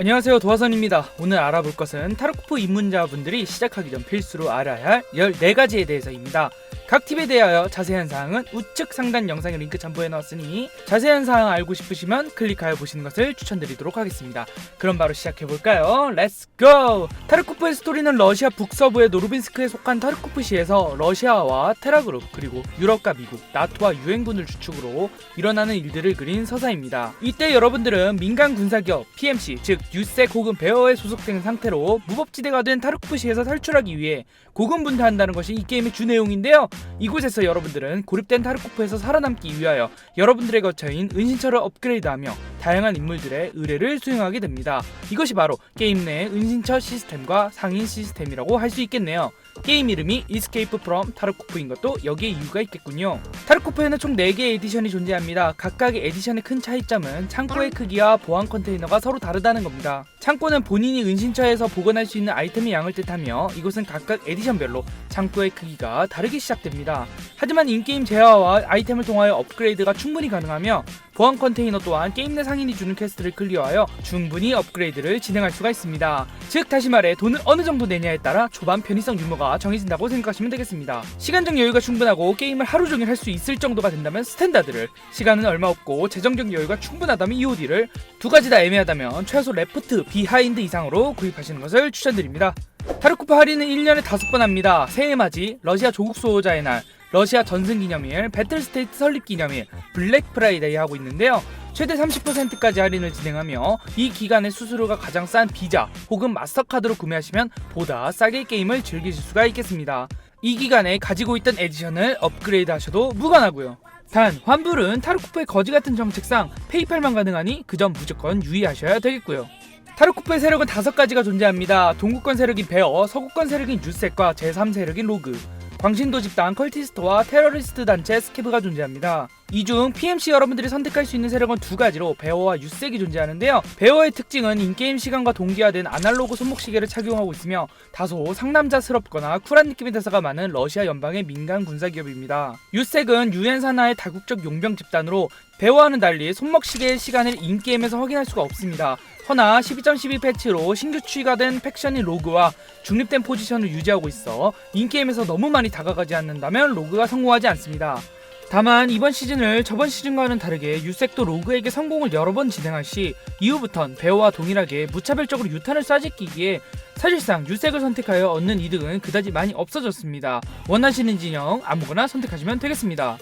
안녕하세요 도화선입니다. 오늘 알아볼 것은 타르코프 입문자분들이 시작하기 전 필수로 알아야 할 14가지에 대해서입니다. 각 팁에 대하여 자세한 사항은 우측 상단 영상에 링크 첨부해 놓았으니 자세한 사항 알고 싶으시면 클릭하여 보시는 것을 추천드리도록 하겠습니다. 그럼 바로 시작해 볼까요? 렛츠 고! 타르코프의 스토리는 러시아 북서부의 노르빈스크에 속한 타르코프시에서 러시아와 테라그룹 그리고 유럽과 미국, 나토와 유엔군을 주축으로 일어나는 일들을 그린 서사입니다. 이때 여러분들은 민간 군사기업 PMC 즉 유색 혹은 베어에 소속된 상태로 무법지대가 된 타르코프시에서 탈출하기 위해 고군분투한다는 것이 이 게임의 주 내용인데요. 이곳에서 여러분들은 고립된 타르코프에서 살아남기 위하여 여러분들의 거처인 은신처를 업그레이드하며 다양한 인물들의 의뢰를 수행하게 됩니다. 이것이 바로 게임 내 은신처 시스템과 상인 시스템이라고 할 수 있겠네요. 게임 이름이 Escape from 타르코프인 것도 여기에 이유가 있겠군요. 타르코프에는 총 4개의 에디션이 존재합니다. 각각의 에디션의 큰 차이점은 창고의 크기와 보안 컨테이너가 서로 다르다는 겁니다. 창고는 본인이 은신처에서 보관할 수 있는 아이템의 양을 뜻하며 이곳은 각각 에디션별로 창고의 크기가 다르게 시작됩니다. 하지만 인게임 재화와 아이템을 통하여 업그레이드가 충분히 가능하며 보안 컨테이너 또한 게임 내 상인이 주는 퀘스트를 클리어하여 충분히 업그레이드를 진행할 수가 있습니다. 즉 다시 말해 돈을 어느 정도 내냐에 따라 초반 편의성 유무가 정해진다고 생각하시면 되겠습니다. 시간적 여유가 충분하고 게임을 하루 종일 할 수 있을 정도가 된다면 스탠다드를 시간은 얼마 없고 재정적 여유가 충분하다면 EOD를 두 가지 다 애매하다면 최소 레프트, 비하인드 이상으로 구입하시는 것을 추천드립니다. 타르코프 할인은 1년에 5번 합니다. 새해 맞이, 러시아 조국 수호자의 날, 러시아 전승 기념일, 배틀스테이트 설립 기념일, 블랙 프라이데이 하고 있는데요. 최대 30%까지 할인을 진행하며 이 기간에 수수료가 가장 싼 비자 혹은 마스터카드로 구매하시면 보다 싸게 게임을 즐기실 수가 있겠습니다. 이 기간에 가지고 있던 에디션을 업그레이드 하셔도 무관하고요. 단 환불은 타르코프의 거지 같은 정책상 페이팔만 가능하니 그 점 무조건 유의하셔야 되겠고요. 타르코프의 세력은 다섯 가지가 존재합니다. 동구권 세력인 베어, 서구권 세력인 유색과 제3 세력인 로그, 광신도 집단 컬티스트와 테러리스트 단체 스케브가 존재합니다. 이 중 PMC 여러분들이 선택할 수 있는 세력은 두 가지로 베어와 유색이 존재하는데요. 베어의 특징은 인게임 시간과 동기화된 아날로그 손목시계를 착용하고 있으며 다소 상남자스럽거나 쿨한 느낌의 대사가 많은 러시아 연방의 민간 군사기업입니다. 유색은 유엔 산하의 다국적 용병 집단으로 베어와는 달리 손목시계의 시간을 인게임에서 확인할 수가 없습니다. 허나 12.12 패치로 신규 추가된 팩션인 로그와 중립된 포지션을 유지하고 있어 인게임에서 너무 많이 다가가지 않는다면 로그가 성공하지 않습니다. 다만 이번 시즌을 저번 시즌과는 다르게 유색도 로그에게 성공을 여러 번 진행할 시 이후부턴 베어와 동일하게 무차별적으로 유탄을 쏴짓기기에 사실상 유색을 선택하여 얻는 이득은 그다지 많이 없어졌습니다. 원하시는 진영 아무거나 선택하시면 되겠습니다.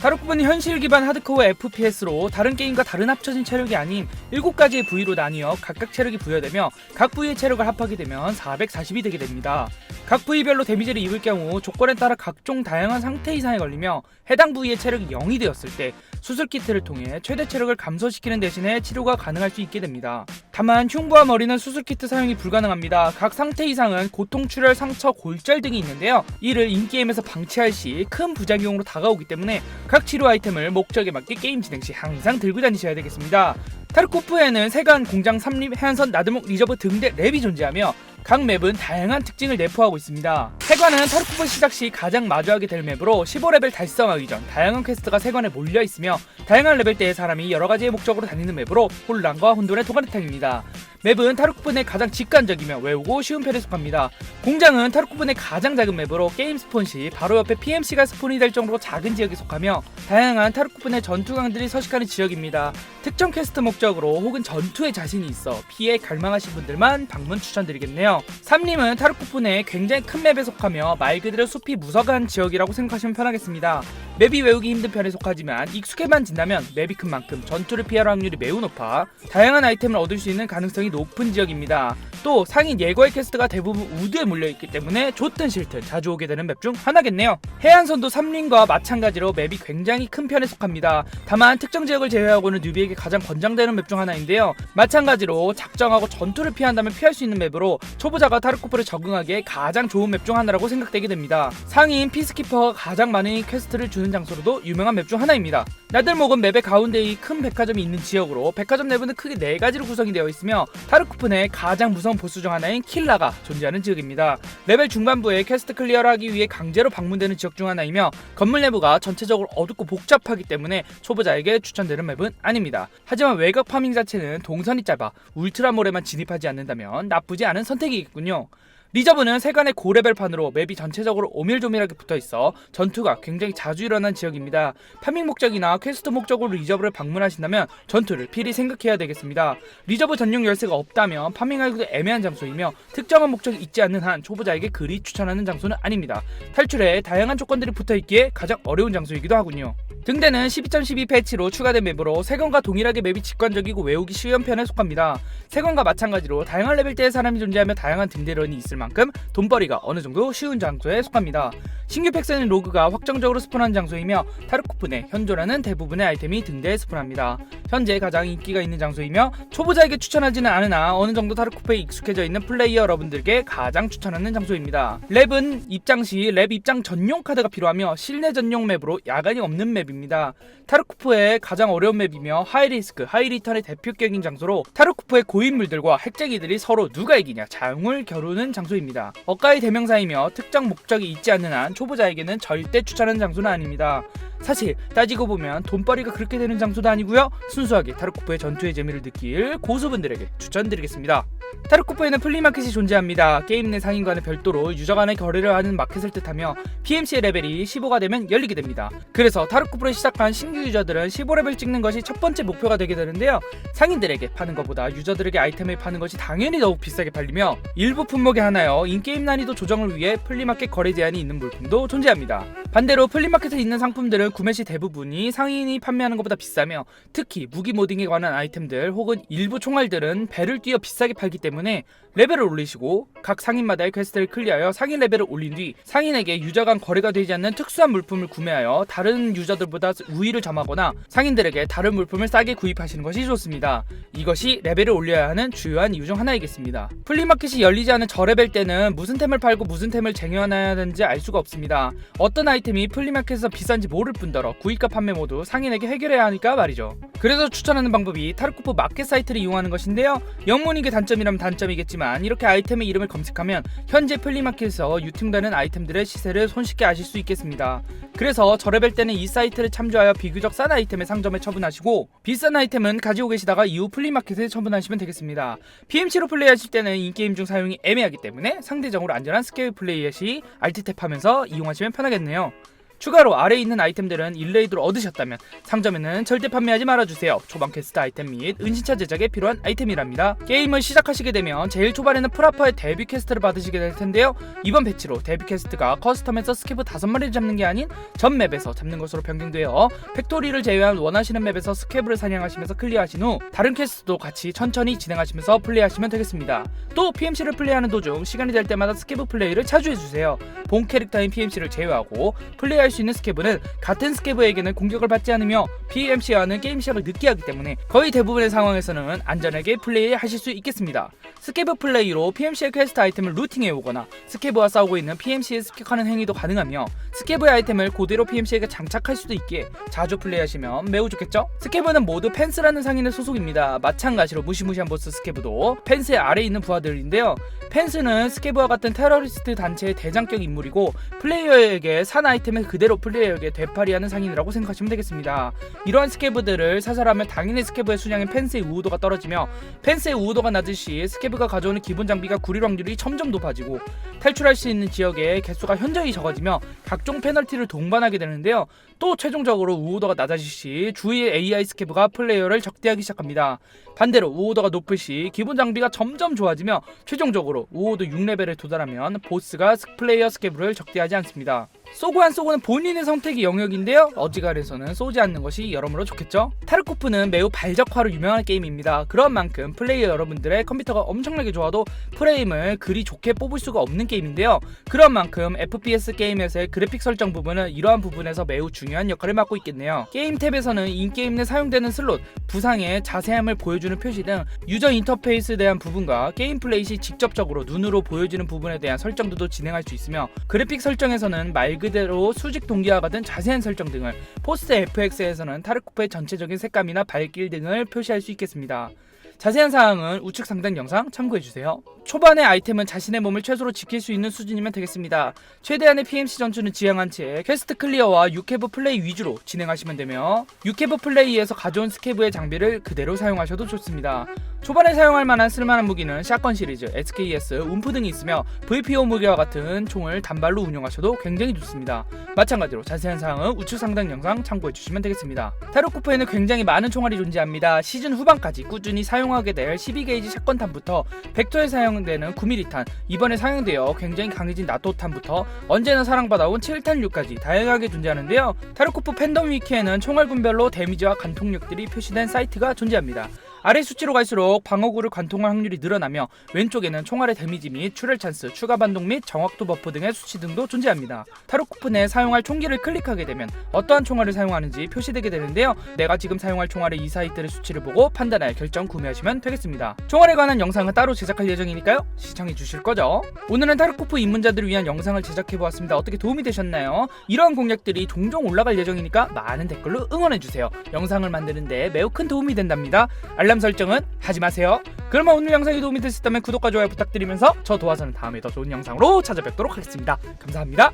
다루코프는 현실 기반 하드코어 FPS로 다른 게임과 다른 합쳐진 체력이 아닌 7가지의 부위로 나뉘어 각각 체력이 부여되며 각 부위의 체력을 합하게 되면 440이 되게 됩니다. 각 부위별로 데미지를 입을 경우 조건에 따라 각종 다양한 상태 이상에 걸리며 해당 부위의 체력이 0이 되었을 때 수술 키트를 통해 최대 체력을 감소시키는 대신에 치료가 가능할 수 있게 됩니다. 다만 흉부와 머리는 수술 키트 사용이 불가능합니다. 각 상태 이상은 고통, 출혈, 상처, 골절 등이 있는데요. 이를 인게임에서 방치할 시 큰 부작용으로 다가오기 때문에 각 치료 아이템을 목적에 맞게 게임 진행 시 항상 들고 다니셔야 되겠습니다. 타르코프에는 세관, 공장, 삼립, 해안선, 나드목, 리저브 등대 랩이 존재하며 각 맵은 다양한 특징을 내포하고 있습니다. 세관은 타르코프 시작 시 가장 마주하게 될 맵으로 15레벨 달성하기 전 다양한 퀘스트가 세관에 몰려 있으며 다양한 레벨대의 사람이 여러 가지의 목적으로 다니는 맵으로 혼란과 혼돈의 도가니탕입니다. 맵은 내 가장 직관적이며 외우고 쉬운 편에 속합니다. 공장은 내 가장 작은 맵으로 게임 스폰 시 바로 옆에 PMC가 스폰이 될 정도로 작은 지역에 속하며 다양한 내 전투강들이 서식하는 지역입니다. 특정 퀘스트 목적으로 혹은 전투에 자신이 있어 피해 갈망하신 분들만 방문 추천드리겠네요. 삼림은 타르코프 내 굉장히 큰 맵에 속하며 말 그대로 숲이 무성한 지역이라고 생각하시면 편하겠습니다. 맵이 외우기 힘든 편에 속하지만 익숙해만 진다면 맵이 큰 만큼 전투를 피할 확률이 매우 높아 다양한 아이템을 얻을 수 있는 가능성이 높은 지역입니다. 또 상인 예거의 퀘스트가 대부분 우드에 몰려있기 때문에 좋든 싫든 자주 오게 되는 맵 중 하나겠네요. 해안선도 삼림과 마찬가지로 맵이 굉장히 큰 편에 속합니다. 다만 특정 지역을 제외하고는 뉴비에게 가장 권장되는 맵 중 하나인데요. 마찬가지로 작정하고 전투를 피한다면 피할 수 있는 맵으로 초보자가 타르코프를 적응하기에 가장 좋은 맵 중 하나라고 생각되게 됩니다. 상인 피스키퍼가 가장 많은 퀘스트를 주는 장소로도 유명한 맵 중 하나입니다. 나들목은 맵의 가운데 이큰 백화점이 있는 지역으로 백화점 내부는 크게 네 가지로 구성이 되어 있으며 타르쿠프의 가장 무서운 보스 중 하나인 킬라가 존재하는 지역입니다. 레벨 중반부에 퀘스트 클리어를 하기 위해 강제로 방문되는 지역 중 하나이며 건물 내부가 전체적으로 어둡고 복잡하기 때문에 초보자에게 추천되는 맵은 아닙니다. 하지만 외곽 파밍 자체는 동선이 짧아 울트라몰에만 진입하지 않는다면 나쁘지 않은 선택이겠군요. 리저브는 세간의 고레벨판으로 맵이 전체적으로 오밀조밀하게 붙어있어 전투가 굉장히 자주 일어난 지역입니다. 파밍 목적이나 퀘스트 목적으로 리저브를 방문하신다면 전투를 필히 생각해야 되겠습니다. 리저브 전용 열쇠가 없다면 파밍하기도 애매한 장소이며 특정한 목적이 있지 않는 한 초보자에게 그리 추천하는 장소는 아닙니다. 탈출에 다양한 조건들이 붙어있기에 가장 어려운 장소이기도 하군요. 등대는 12.12 패치로 추가된 맵으로 세건과 동일하게 맵이 직관적이고 외우기 쉬운 편에 속합니다. 세건과 마찬가지로 다양한 레벨대의 사람이 존재하며 다양한 등대런이 있을 만큼 돈벌이가 어느 정도 쉬운 장소에 속합니다. 신규 팩스는 로그가 확정적으로 스폰한 장소이며 타르코프의 현존하는 대부분의 아이템이 등대에 스폰합니다. 현재 가장 인기가 있는 장소이며 초보자에게 추천하지는 않으나 어느 정도 타르코프에 익숙해져 있는 플레이어 여러분들께 가장 추천하는 장소입니다. 랩은 입장 시 랩 입장 전용 카드가 필요하며 실내 전용 맵으로 야간이 없는 맵입니다. 타르코프의 가장 어려운 맵이며 하이리스크, 하이리턴의 대표격인 장소로 타르코프의 고인물들과 핵쟁이들이 서로 누가 이기냐 장을 겨루는 장소입니다. 어까의 대명사이며 특정 목적이 있지 않는 한 초보자에게는 절대 추천하는 장소는 아닙니다. 사실 따지고 보면 돈벌이가 그렇게 되는 장소도 아니고요. 순수하게 타르코프의 전투의 재미를 느낄 고수분들에게 추천드리겠습니다. 타르코프에는 플리마켓이 존재합니다. 게임 내 상인과는 별도로 유저 간의 거래를 하는 마켓을 뜻하며 PMC의 레벨이 15가 되면 열리게 됩니다. 그래서 타르코프를 시작한 신규 유저들은 15레벨 찍는 것이 첫 번째 목표가 되게 되는데요. 상인들에게 파는 것보다 유저들에게 아이템을 파는 것이 당연히 더욱 비싸게 팔리며 일부 품목에 하나여 인게임 난이도 조정을 위해 플리마켓 거래 제한이 있는 물품도 존재합니다. 반대로 플리마켓에 있는 상품들은 구매 시 대부분이 상인이 판매하는 것보다 비싸며 특히 무기 모딩에 관한 아이템들 혹은 일부 총알들은 배를 뛰어 비싸게 팔기 때문에 레벨을 올리시고 각 상인마다의 퀘스트를 클리어하여 상인 레벨을 올린 뒤 상인에게 유저 간 거래가 되지 않는 특수한 물품을 구매하여 다른 유저들보다 우위를 점하거나 상인들에게 다른 물품을 싸게 구입하시는 것이 좋습니다. 이것이 레벨을 올려야 하는 주요한 이유 중 하나이겠습니다. 플리마켓이 열리지 않은 저레벨 때는 무슨 템을 팔고 무슨 템을 쟁여놔야 하는지 알 수가 없습니다. 어떤 아이템이 플리마켓에서 비싼지 모를 뿐더러 구입과 판매 모두 상인에게 해결해야 하니까 말이죠. 그래서 추천하는 방법이 타르코프 마켓 사이트를 이용하는 것인데요. 영문인 게 단점이라면 단점이겠지만 이렇게 아이템의 이름을 검색하면 현재 플리마켓에서 유통되는 아이템들의 시세를 손쉽게 아실 수 있겠습니다. 그래서 저레벨 때는 이 사이트를 참조하여 비교적 싼 아이템을 상점에 처분하시고 비싼 아이템은 가지고 계시다가 이후 플리마켓에 처분하시면 되겠습니다. PMC로 플레이하실 때는 인게임 중 사용이 애매하기 때문에 상대적으로 안전한 스케일 플레이 시 알트탭하면서 이용하시면 편하겠네요. 추가로 아래에 있는 아이템들은 일레이드로 얻으셨다면 상점에는 절대 판매하지 말아주세요. 초반 퀘스트 아이템 및 은신처 제작에 필요한 아이템이랍니다. 게임을 시작하시게 되면 제일 초반에는 프라퍼의 데뷔 퀘스트를 받으시게 될 텐데요. 이번 패치로 데뷔 퀘스트가 커스텀에서 스케브 5마리를 잡는 게 아닌 전 맵에서 잡는 것으로 변경되어 팩토리를 제외한 원하시는 맵에서 스케브를 사냥하시면서 클리어하신 후 다른 퀘스트도 같이 천천히 진행하시면서 플레이하시면 되겠습니다. 또 PMC를 플레이하는 도중 시간이 될 때마다 스케브 플레이를 자주 해주세요. 본 캐릭터인 PMC를 제외하고 플레이할 수 있는 스케브는 같은 스케브에게는 공격을 받지 않으며 PMC와는 게임 시작을 늦게 하기 때문에 거의 대부분의 상황에서는 안전하게 플레이하실 수 있겠습니다. 스케브 플레이로 PMC의 퀘스트 아이템을 루팅해 오거나 스케브와 싸우고 있는 PMC에 습격하는 행위도 가능하며 스케브의 아이템을 그대로 PMC에게 장착할 수도 있기에 자주 플레이하시면 매우 좋겠죠? 스케브는 모두 펜스라는 상인의 소속입니다. 마찬가지로 무시무시한 보스 스케브도 펜스의 아래에 있는 부하들인데요. 펜스는 스케브와 같은 테러리스트 단체의 대장격 인물이고 플레이어에게 산 아이템을 그 대로 플레이어에게 되팔이하는 상인이라고 생각하시면 되겠습니다. 이러한 스케브들을 사살하면 당연히 스케브의 수량인 펜스의 우호도가 떨어지며 펜스의 우호도가 낮을 시 스케브가 가져오는 기본 장비가 구릴 확률이 점점 높아지고 탈출할 수 있는 지역의 개수가 현저히 적어지며 각종 페널티를 동반하게 되는데요. 또 최종적으로 우호도가 낮아질 시 주위의 AI 스케브가 플레이어를 적대하기 시작합니다. 반대로 우호도가 높을 시 기본 장비가 점점 좋아지며 최종적으로 우호도 6레벨에 도달하면 보스가 플레이어 스케브를 적대하지 않습니다. 쏘고 안 쏘고는 본인의 선택의 영역인데요. 어지간해서는 쏘지 않는 것이 여러모로 좋겠죠. 타르코프는 매우 발적화로 유명한 게임입니다. 그런 만큼 플레이어 여러분들의 컴퓨터가 엄청나게 좋아도 프레임을 그리 좋게 뽑을 수가 없는 게임인데요. 그런 만큼 FPS 게임에서의 그래픽 설정 부분은 이러한 부분에서 매우 중요한 역할을 맡고 있겠네요. 게임 탭에서는 인게임 내 사용되는 슬롯, 부상의 자세함을 보여주는 표시 등 유저 인터페이스에 대한 부분과 게임 플레이 시 직접적으로 눈으로 보여지는 부분에 대한 설정도 진행할 수 있으며 그래픽 설정에서는 말 그대로 수직 동기화가 된 자세한 설정 등을 포스트 FX에서는 타르코프의 전체적인 색감이나 발길 등을 표시할 수 있겠습니다. 자세한 사항은 우측 상단 영상 참고해주세요. 초반의 아이템은 자신의 몸을 최소로 지킬 수 있는 수준이면 되겠습니다. 최대한의 PMC 전투는 지향한 채 퀘스트 클리어와 유캐브 플레이 위주로 진행하시면 되며 유캐브 플레이에서 가져온 스케브의 장비를 그대로 사용하셔도 좋습니다. 초반에 사용할 만한 쓸만한 무기는 샷건 시리즈, SKS, 움프 등이 있으며 VPO 무기와 같은 총을 단발로 운용하셔도 굉장히 좋습니다. 마찬가지로 자세한 사항은 우측 상단 영상 참고해 주시면 되겠습니다. 타르코프에는 굉장히 많은 총알이 존재합니다. 시즌 후반까지 꾸준히 사용하게 될 12게이지 샷건탄부터 벡터에 사용 되는 9mm탄, 이번에 사용되어 굉장히 강해진 나토탄부터 언제나 사랑받아온 7탄류까지 다양하게 존재하는데요. 타르코프 팬덤 위키에는 총알 분별로 데미지와 관통력들이 표시된 사이트가 존재합니다. 아래 수치로 갈수록 방어구를 관통할 확률이 늘어나며 왼쪽에는 총알의 데미지 및 출혈 찬스, 추가 반동 및 정확도 버프 등의 수치 등도 존재합니다. 타로코프 내 사용할 총기를 클릭하게 되면 어떠한 총알을 사용하는지 표시되게 되는데요. 내가 지금 사용할 총알의 이 사이트의 수치를 보고 판단하여 결정 구매하시면 되겠습니다. 총알에 관한 영상은 따로 제작할 예정이니까요. 시청해 주실 거죠? 오늘은 타르코프 입문자들을 위한 영상을 제작해 보았습니다. 어떻게 도움이 되셨나요? 이러한 공략들이 종종 올라갈 예정이니까 많은 댓글로 응원해 주세요. 영상을 만드는데 매우 큰 도움이 된답니다. 알람 설정은 하지 마세요. 그러면 오늘 영상이 도움이 됐었다면 구독과 좋아요 부탁드리면서 저 도와서는 다음에 더 좋은 영상으로 찾아뵙도록 하겠습니다. 감사합니다.